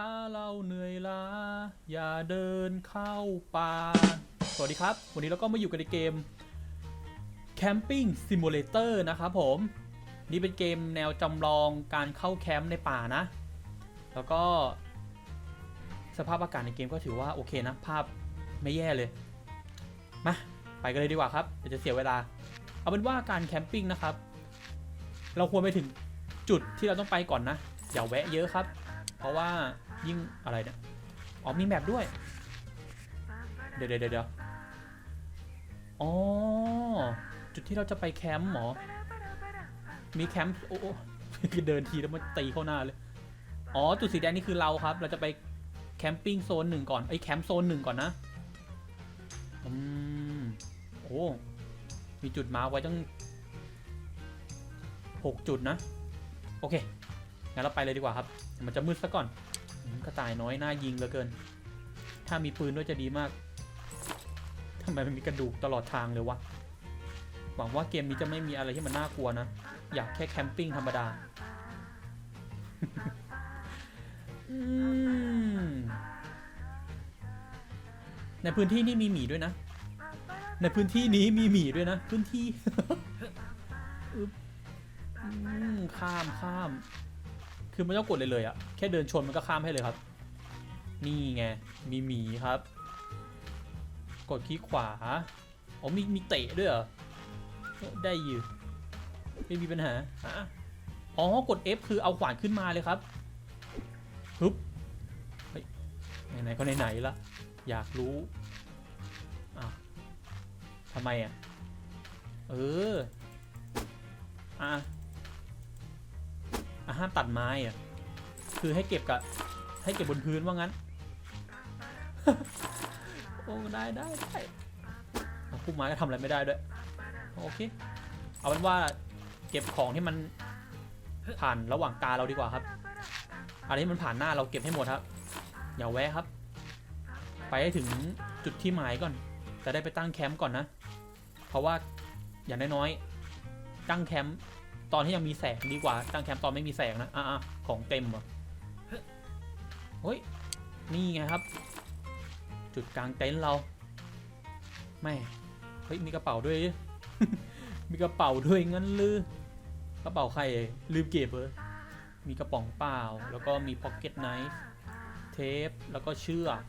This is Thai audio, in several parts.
ถ้าเราเหนื่อยล้าอย่าเดินเข้าป่า สวัสดีครับ วันนี้เราก็มาอยู่กันในเกม Camping Simulator นะครับผม นี่เป็นเกมแนวจำลองการเข้าแคมป์ในป่านะ แล้วก็ สภาพอากาศในเกมก็ถือว่าโอเคนะ ภาพไม่แย่เลย มาไปกันเลยดีกว่าครับเดี๋ยวจะเสียเวลา เอาเป็นว่าการแคมปิ้งนะครับ เราควรไปถึงจุดที่เราต้องไปก่อนนะ อย่าแวะเยอะครับ เพราะว่า ยิ่งอะไรเนี่ยอ๋อมีแมปด้วย เดี๋ยวเดี๋ยวเดี๋ยวอ๋อ จุดที่เราจะไปแคมป์หมอ มีแคมป์โอ้โอ้เดินทีแล้วมันตีเข้าหน้าเลย อ๋อ จุดสีแดงนี่คือเราครับ เราจะไปแคมปิ้งโซนหนึ่งก่อนไอ้แคมป์โซนหนึ่งก่อนนะ อืม โอ้ มีจุดมาไว้ตั้งหกจุดนะ โอเค งั้นเราไปเลยดีกว่าครับ มันจะมืดซะก่อน กระต่ายน้อยน่ายิงเหลือเกิน ถ้ามีปืนด้วยจะดีมากทำไมมันมีกระดูกตลอดทางเลยวะ หวังว่าเกมนี้จะไม่มีอะไรที่มันน่ากลัวนะ อยากแค่แคมปิ้งธรรมดามในพื้นที่นี่มีหมีด้วยนะ ในพื้นที่นี้มีหมีด้วยนะ พื้นที่ข้ามข้าม คือไม่ต้องกดเลยเลยอะแค่เดินชนมันก็ข้ามให้เลยครับ นี่ไง มีหมีครับ กดคลิกขวา อ๋อมีมีเตะด้วยเหรอ ได้อยู่ ไม่มีปัญหาฮะอ๋อกด F คือเอาขวานขึ้นมาเลยครับฮึบเฮ้ยไหนๆก็ไหนๆละอยากรู้อ้าวทำไมอะ เออ อะ อะห้ามตัดไม้อะคือให้เก็บกับให้เก็บบนพื้นว่างั้น โอ้ได้ได้ได้เอาพุ่มไม้ก็ทำอะไรไม่ได้ด้วย โอเค เอาเป็นว่าเก็บของที่มันผ่านระหว่างตาเราดีกว่าครับอะไรที่มันผ่านหน้าเราเก็บให้หมดครับ อย่าแวะครับ ไปให้ถึงจุดที่หมายก่อน จะได้ไปตั้งแคมป์ก่อนนะ เพราะว่าอย่างน้อยๆตั้งแคมป์ ตอนที่ยังมีแสงดีกว่าตั้งแคมป์ตอนไม่มีแสงนะอะของเต็มเหรอเฮ้ยนี่ไงครับ จุดกลางเต็นท์เราแม่เฮ้ยมีกระเป๋าด้วย มีกระเป๋าด้วยงั้นลือกระเป๋าใครลืมเก็บเลยมีกระป๋องเปล่า แล้วก็มีพ็อกเก็ตไนฟ์เทปแล้วก็เชือก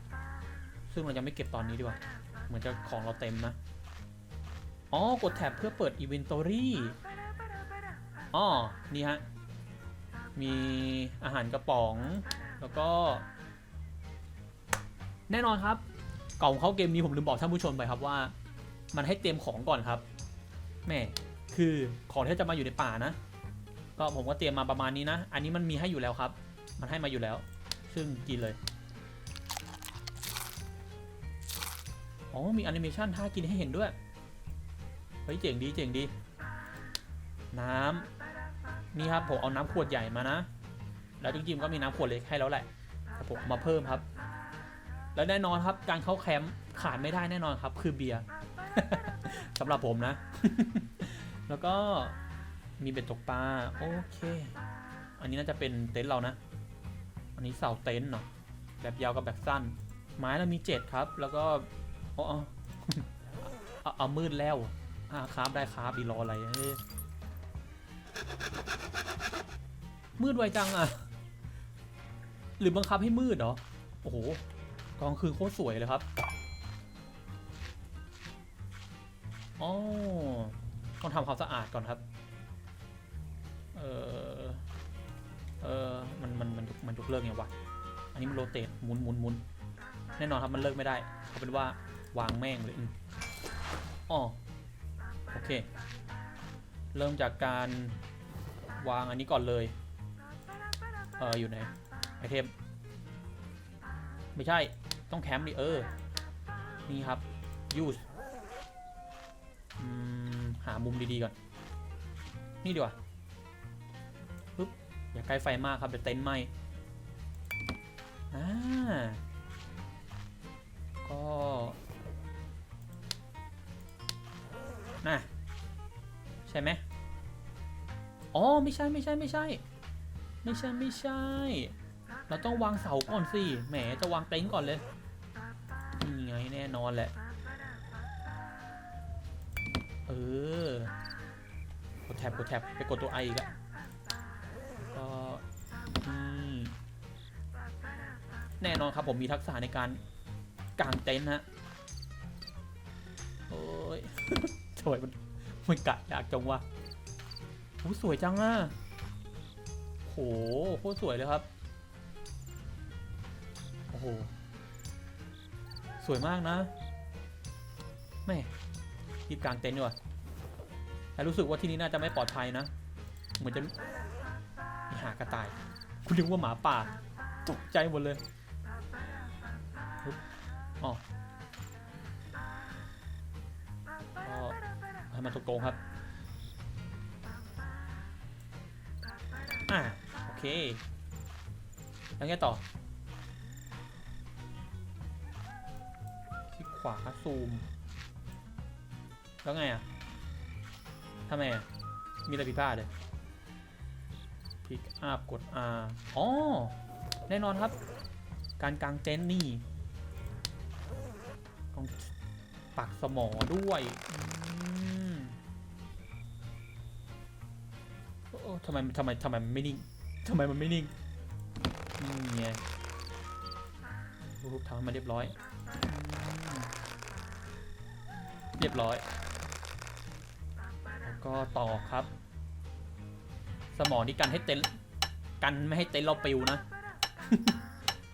ซึ่งเรายังไม่เก็บตอนนี้ดีกว่า เหมือนจะของเราเต็มนะ อ๋อ กดแท็บเพื่อเปิด Inventory อ๋ อ๋อ นี่ฮะ มีอาหารกระป๋อง แล้วก็ แน่นอนครับกล่อนเข้าเกมนี้ผมลืมบอกท่านผู้ชมไปครับว่า มันให้เตรียมของก่อนครับ แม่ คือของที่จะมาอยู่ในป่านะ ก็ผมก็เตรียมมาประมาณนี้นะ อันนี้มันมีให้อยู่แล้วครับ มันให้มาอยู่แล้ว ซึ่งกินเลย อ๋อ มีแอนิเมชันท่ากินให้เห็นด้วย เฮ้ย เจ๋งดี เจ๋งดี น้ำ นี่ครับผมเอาน้ำขวดใหญ่มานะ แล้วจริงๆก็มีน้ำขวดเล็กให้แล้วแหละแต่ผมเอามาเพิ่มครับ แล้วแน่นอนครับการเข้าแคมป์ขาดไม่ได้แน่นอนครับ คือเบียร์สำหรับผมนะ แล้วก็มีเบ็ดตกปลาโอเค อันนี้น่าจะเป็นเต็นท์เรานะ อันนี้เสาเต็นท์เนาะแบบยาวกับแบบสั้น ไม้เรามีเจ็ดครับ แล้วก็อ๋ออเอาเอามืดแล้วอ่าคราบได้คราบดีรออะไร มืดไวจังอะหรือบังคับให้มืดเหรอ โอ้โหกลางคืนโคตรสวยเลยครับอ๋อต้องทำความสะอาดก่อนครับ เออเออมัน มัน มันมันยกเลิกไงวะ อันนี้มันโรเตทหมุนหมุนหมุนแน่นอนครับมันเลิกไม่ได้เอาเป็นว่าวางแม่งเลยอ๋อโอเค เริ่มจากการวางอันนี้ก่อนเลย เอออยู่ไหนไอเทม ไม่ใช่ต้องแคมป์ดิเออ นี่ครับ use หามุมดีๆก่อน นี่ดีกว่าปึ๊บอย่าใกล้ไฟมากครับเดี๋ยวเต็นท์ไหมอ่าก็น่ะใช่ไหมอ๋อ ไม่ใช่ไม่ใช่ไม่ใช่ ไม่ใช่ไม่ใช่ เราต้องวางเสาก่อนสิ แหมจะวางเต็นท์ก่อนเลยนี่ไงแน่นอนแหละ เออกดแท็บกดแท็บไปกดตัวไออีกอะก็แน่นอนครับผมมีทักษะในการกางเต็นท์ฮะ โอ้ยทำไมมันมันกะยากจังวะโอ้สวยจังอะ หโคตรสวยเลยครับ โอ้โห สวยมากนะแม่รีบกลางเต็นท์ดีกว่าแต่รู้สึกว่าที่นี่น่าจะไม่ปลอดภัยนะ เหมือนจะหากระต่าย คุณนึกว่าหมาป่า ตกใจหมดเลยอ๋อให้มันตรงครับ อ่า แล้วไงต่อ คลิกขวาซูม แล้วไงอะทำไมอะ มีอะไรผิดพลาดเลยคลิกอัพกด R อ๋อ แน่นอนครับ การกางเต็นท์นี่ต้องปักสมอด้วยโอ้ทำไมทำไมทำไมไม่นิ่ง ทำไมมันไม่นิ่งนี่ไงรูปทำมันเรียบร้อย เรียบร้อย แล้วก็ต่อครับ สมองนี่กันให้เต็นกันไม่ให้เต็นเราปิวนะ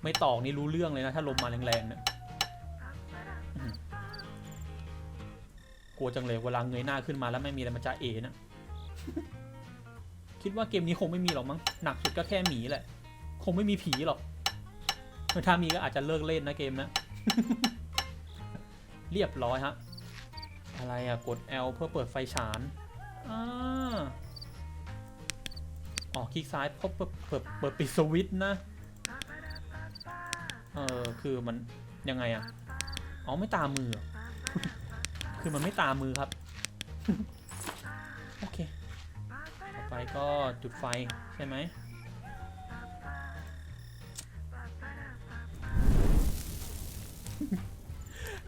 ไม่ตอกนี่รู้เรื่องเลยนะ ถ้าลมมาแรงๆเนี่ยกลัวจังเลยเวลาเงยหน้าขึ้นมาแล้วไม่มีอะไรมาจ้าเอนะ คิดว่าเกมนี้คงไม่มีหรอกมั้งหนักสุดก็แค่หมีแหละ คงไม่มีผีหรอกถ้ามีก็อาจจะเลิกเล่นนะเกมนะ เรียบร้อยฮะ อะไรอะกด L เพื่อเปิดไฟฉานอ่าอ๋อคลิกซ้ายเพื่อเปิดเปิดเปิดปิดสวิตช์นะ เออคือมันยังไงอะอ๋อไม่ตามมือ คือมันไม่ตามมือครับ ก็จุดไฟใช่ไหม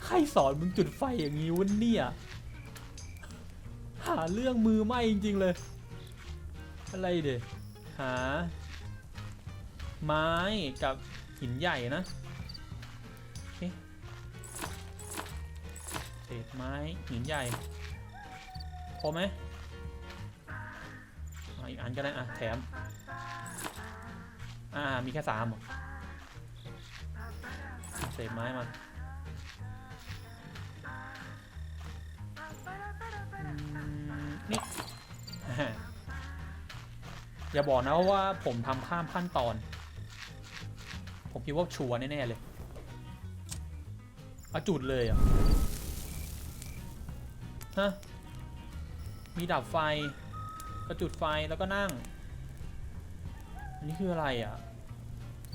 ใครสอนมึงจุดไฟอย่างนี้วะเนี่ย หาเรื่องมือไหมจริง ๆ เลย อะไรเด็หา ไม้กับหินใหญ่นะเศษไม้หินใหญ่พอไหม อีกอันก็ได้อะแถม อ่า มีแค่สามเหรอเศษไม้มาอืมนี่อย่าบอกนะว่าผมทำข้ามขั้นตอน ผมคิดว่าชัวร์แน่ ๆ เลยอาจุดเลยอะ ฮะ มีดับไฟ ก็จุดไฟแล้วก็นั่ง อันนี้คืออะไรอะ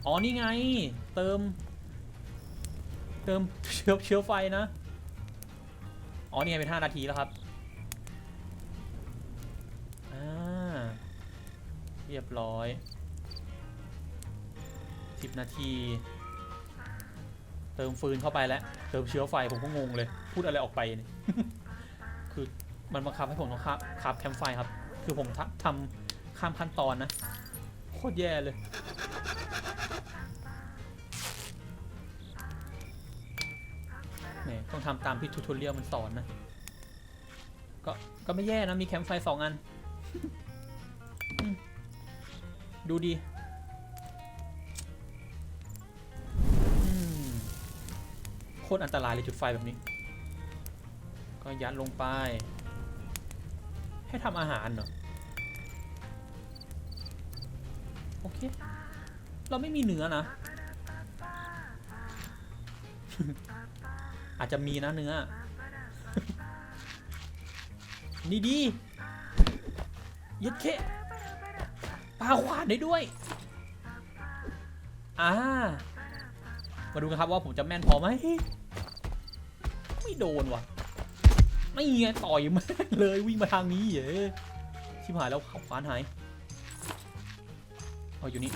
อ๋อนี่ไง เติม เติมเชื้อเชื้อไฟนะ อ๋อนี่ไงเป็น5นาทีแล้วครับ อ่า เรียบร้อย10นาที เติมฟืนเข้าไปแล้ว เติมเชื้อไฟผมก็งงเลย พูดอะไรออกไปเนี่ยคือมันบังคับให้ผมต้องคับคับแคมป์ไฟครับ คือผมทำข้ามขั้นตอนนะโคตรแย่เลยต้องทำตามที่ทูทเรียลมันสอนนะ ก็ก็ไม่แย่นะ มีแคมป์ไฟสองอัน ดูดีโคตรอันตรายเลยจุดไฟแบบนี้ ก็ยัดลงไป ให้ทำอาหารเหรอ เค เราไม่มีเนื้อนะ อาจจะมีนะเนื้อ นี่ดียัดเคปลาขวานได้ด้วย อ่า มาดูกันครับว่าผมจะแม่นพอไหม ไม่โดนว่ะ ไม่ไงต่อยมาเลยวิ่งมาทางนี้เย้ชิบหายแล้วขวานหาย เอาอยู่นี่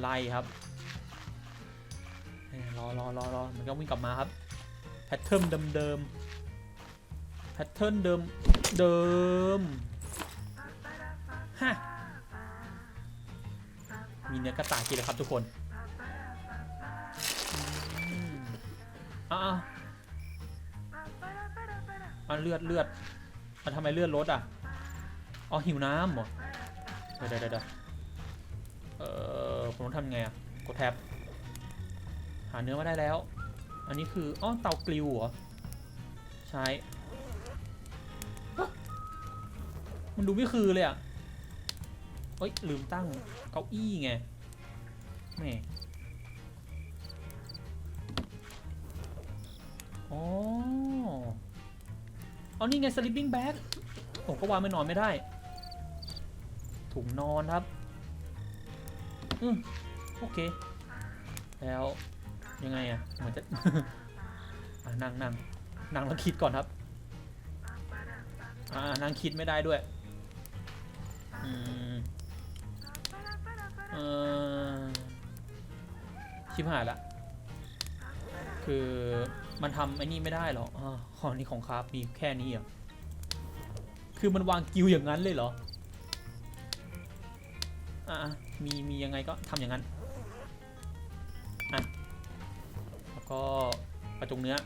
ไล่ครับรอรอรอรอมันก็วิ่งกลับมาครับ แพทเทิร์นเดิมเดิมแพทเทิร์นเดิมเดิมฮะมีเนื้อกระต่ายกินเลยครับทุกคนอืมอ้าวอ้าวเลือดเลือดอะทำไมเลือดลดอะอ๋อหิวน้ำเหรอ เดี๋ยวเดี๋ยวเออผมต้องทำไงอะ กดแท็บ หาเนื้อมาได้แล้ว อันนี้คืออ๋อเตากลิวเหรอ ใช่มันดูไม่คือเลยอะเอ้ย ลืมตั้งเก้าอี้ไงแหม่อ๋อ เอานี่ไง sleeping bag ผมก็วางไม่นอนไม่ได้ ถุงนอนครับ อืมโอเค แล้วยังไงอะเหมือนจะอะนั่งนั่งนั่งแล้วคิดก่อนครับ อ่านั่งคิดไม่ได้ด้วย อืมเออชิบหายละ คือมันทำไอ้นี่ไม่ได้หรออ่าของนี้ของครับมีแค่นี้เหรอคือมันวางกิวอย่างนั้นเลยเหรอ อะมีมียังไงก็ทำอย่างนั้นอะแล้วก็กระจุงเนื้อ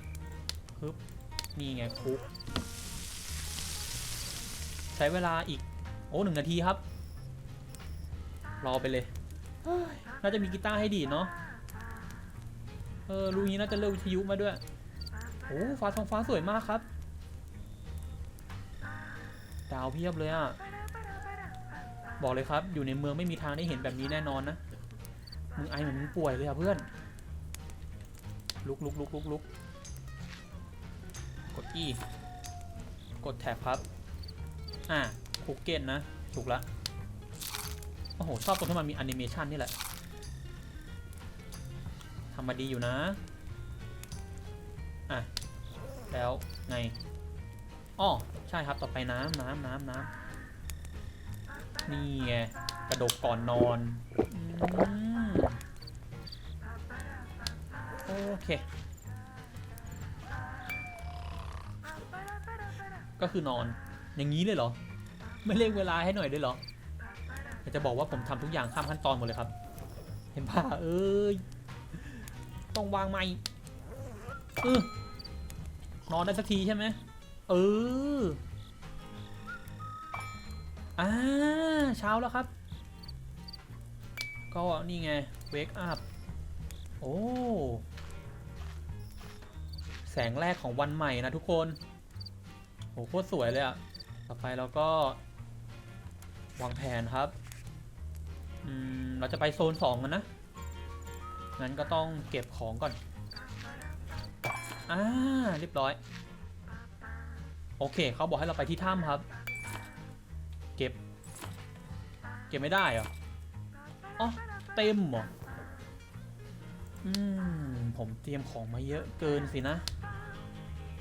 ปึ๊บนี่ไงคุก ใช้เวลาอีก โอ้หนึ่งนาทีครับ รอไปเลยน่าจะมีกีตาร์ให้ดีเนาะเออรู้งี้น่าจะเลือกวิทยุมาด้วยโอ้ฟ้าท้องฟ้าสวยมากครับ ดาวเพียบเลยอะ บอกเลยครับ อยู่ในเมืองไม่มีทางได้เห็นแบบนี้แน่นอนนะ มึงไอเหมือนมึงป่วยเลยอะเพื่อน ลุกลุกลุกลุกลุกกด E กดแท็บครับ อ่าคุกเก้นนะ ถูกละ โอ้โห ชอบตรงที่มันมีแอนิเมชันนี่แหละทำมาดีอยู่นะ อะ แล้วไงอ้อใช่ครับ ต่อไปน้ำน้ำน้ำน้ำ นี่ไงกระดกก่อนนอนอืมโอเค ก็คือนอนอย่างนี้เลยเหรอ ไม่เร่งเวลาให้หน่อยด้วยเหรออยากจะบอกว่าผมทำทุกอย่างข้ามขั้นตอนหมดเลยครับ เห็นป่ะเอ้ยต้องวางไม้เออนอนได้สักทีใช่ไหมเออ อ่าเช้าแล้วครับ ก็นี่ไง wake up โอ้ แสงแรกของวันใหม่นะทุกคนโหโคตรสวยเลยอะต่อไปเราก็ วางแผนครับอืมเราจะไปโซนสองกันนะ งั้นก็ต้องเก็บของก่อนอ่าเรียบร้อย โอเค เขาบอกให้เราไปที่ถ้ำครับ เก็บไม่ได้เหรอ อ๋อ เต็มเหรอ อืม ผมเตรียมของมาเยอะเกินสินะ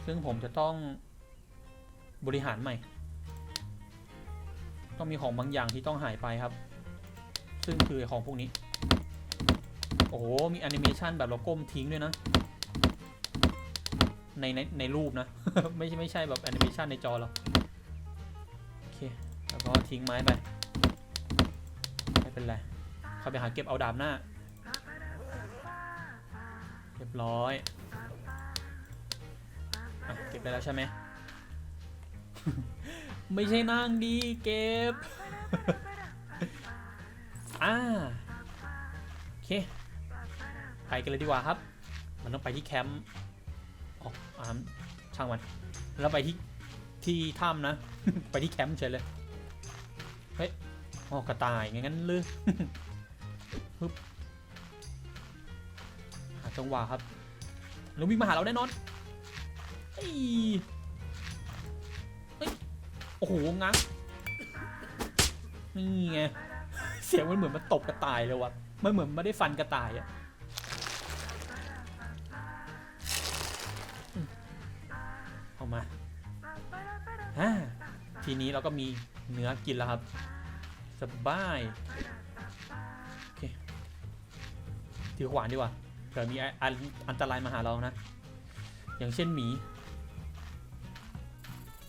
ซึ่งผมจะต้องบริหารใหม่ ต้องมีของบางอย่างที่ต้องหายไปครับ ซึ่งคือของพวกนี้ โอ้โห มีแอนิเมชันแบบเราก้มทิ้งด้วยนะ ในในในรูปนะ ไม่ใช่ไม่ใช่แบบแอนิเมชันในจอเรา โอเค แล้วก็ทิ้งไม้ไป เป็นไร เข้าไปหาเก็บเอาดาบหน้า เรียบร้อยอเก็บได้แล้วใช่ไหม ไม่ใช่นั่งดีเก็บ อ่า โอเค ไปกันเลยดีกว่าครับ มันต้องไปที่แคมป์อ๋ออ่าช่างมัน แล้วไปที่ที่ถ้ำนะ ไปที่แคมป์เฉยเลย อ๋อกระต่ายงั้นหรือฮึบหาจังหวะครับแล้ววิ่งมาหาเราแน่นอนเฮ้ยเฮ้ยโอ้โหงังนี่ไงเสียงมันเหมือนมันตบกระต่ายเลยวะมันเหมือนไม่ได้ฟันกระต่ายอะอืมเอามาฮ่าทีนี้เราก็มีเนื้อกินแล้วครับ สบายโอเคถือขวานดีกว่าเผื่อมีอันอันตรายมาหาเรานะ อย่างเช่นหมี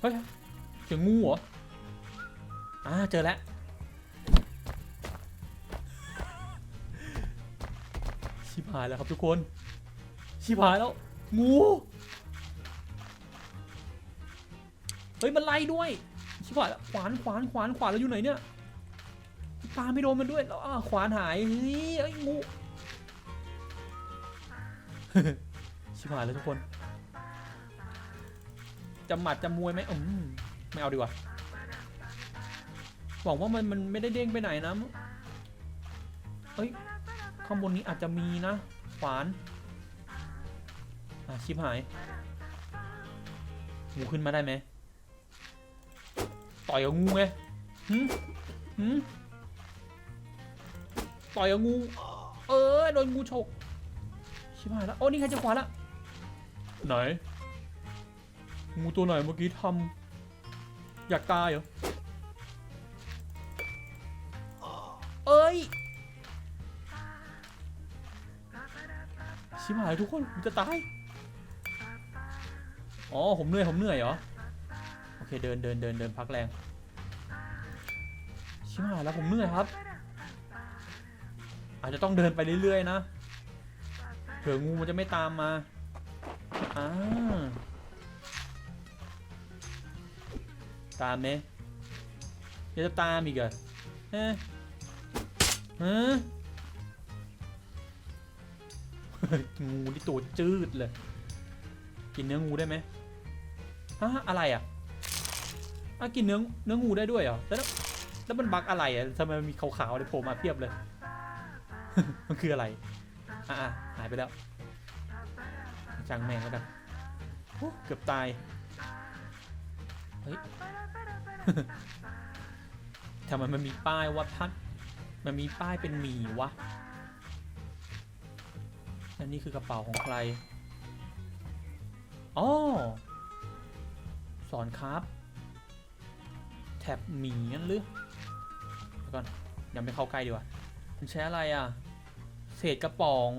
เฮ้ยเจองูเหรออ่าเจอแล้วชิบหายแล้วครับทุกคน ชิบหายแล้ว งู เฮ้ย มันไล่ด้วย ชิบหายแล้วขวานขวานขวานขวานแล้วอยู่ไหนเนี่ย ปาไม่โดนมันด้วยแล้วอ่าขวานหายเฮ้ยเอ้งูชิบหายแล้วทุกคน จะหมัดจะมวยไหมอืมไม่เอาดีกว่าหวังว่ามันมันไม่ได้เด้งไปไหนนะเอ้ยข้างบนนี้อาจจะมีนะขวานอะชิบหายงูขึ้นมาได้ไหมต่อยกับงูไงหืมหืม ต่อยกับงู เออโดนงูฉกชิบหายแล้วโอ้นี่ใครจะขวานละไหน งูตัวไหนเมื่อกี้ทำอยากตายเหรอเอ้ยชิบหายทุกคนผมจะตาย อ๋อผมเหนื่อยผมเหนื่อยเหรอ โอเคเดินเดินเดินเดินพักแรง ชิบหายแล้วผมเหนื่อยครับ อาจจะต้องเดินไปเรื่อยๆนะเผื่องูมันจะไม่ตามมาอ่าตามไหมเดี๋ยจะตามอีกเหรอเฮ้ฮะงูนี่ตัวจืดเลย กินเนื้องูได้ไหมฮะอะไรอะอะกินเนื้อเนื้องูได้ด้วยเหรอแล้วแล้วมันบักอะไรอะทำไมมันมีขาวๆเลยโผล่มาเพียบเลย มันคืออะไร อะอะหายไปแล้วจังแม่งแล้วกันโอ้เกือบตาย เฮ้ยทำไมมันมีป้ายว่าพัด มันมีป้ายเป็นหมีวะและนี่คือกระเป๋าของใคร อ๋อ สอนครับ แท็บหมีงั้นหรือเดี๋ยวก่อนยังไม่เข้าใกล้ดีกว่ามันใช้อะไรอะ เศษกระป๋อง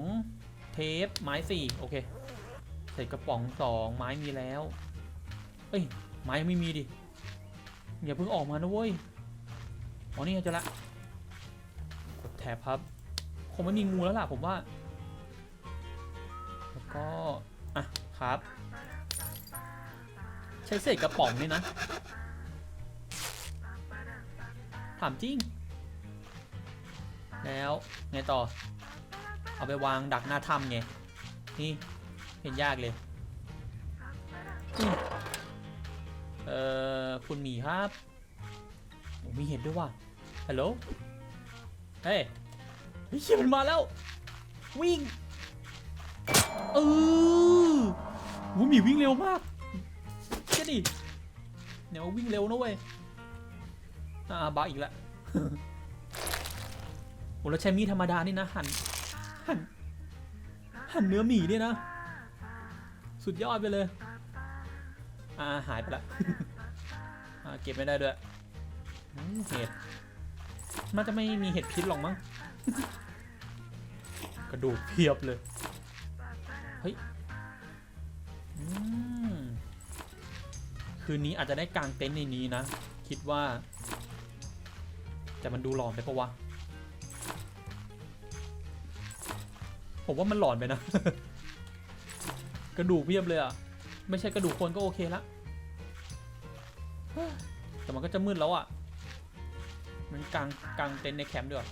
เทปไม้สี่โอเคเศษกระป๋องสองไม้มีแล้ว เอ้ยไม้ยังไม่มีดิอย่าเพิ่งออกมานะเว้ยอ๋อนี่จอละกดแทบครับคงไม่มีงูแล้วล่ะผมว่า แล้วก็อะครับ ใช้เศษกระป๋องนี่นะ ถามจริง แล้วไงต่อ เอาไปวางดักหน้าถ้ำไง นี่เห็นยากเลยอืมเอ่อ คุณหมีครับโอ้มีเห็ดด้วยว่ะฮัลโหล เฮ้ยเฮ้ยเชี่ยมันมาแล้ว วิ่งเออวูหมีวิ่งเร็วมากเชี่ยดิเนี่ยมันวิ่งเร็วนะเว้ย อ่าบ้าอีกแล้วโอ้แล้วใช้มีดธรรมดานี่นะ หั่น หั่นหั่นเนื้อหมีเนี่ยนะ สุดยอดไปเลย อ่าหายไปละ อ่าเก็บไม่ได้ด้วยเห็ดมันจะไม่มีเห็ดพิษหรอกมั้ง กระดูกเพียบเลย เฮ้ยคืนนี้อาจจะได้กางเต็นท์ในนี้นะ คิดว่า แต่มันดูหลอนไปปะวะ ผมว่ามันหลอนไปนะ กระดูกเพียบเลยอะ ไม่ใช่กระดูกคนก็โอเคละ แต่มันก็จะมืดแล้วอะ มันกลางกลางเต็นท์ในแคมป์ด้วย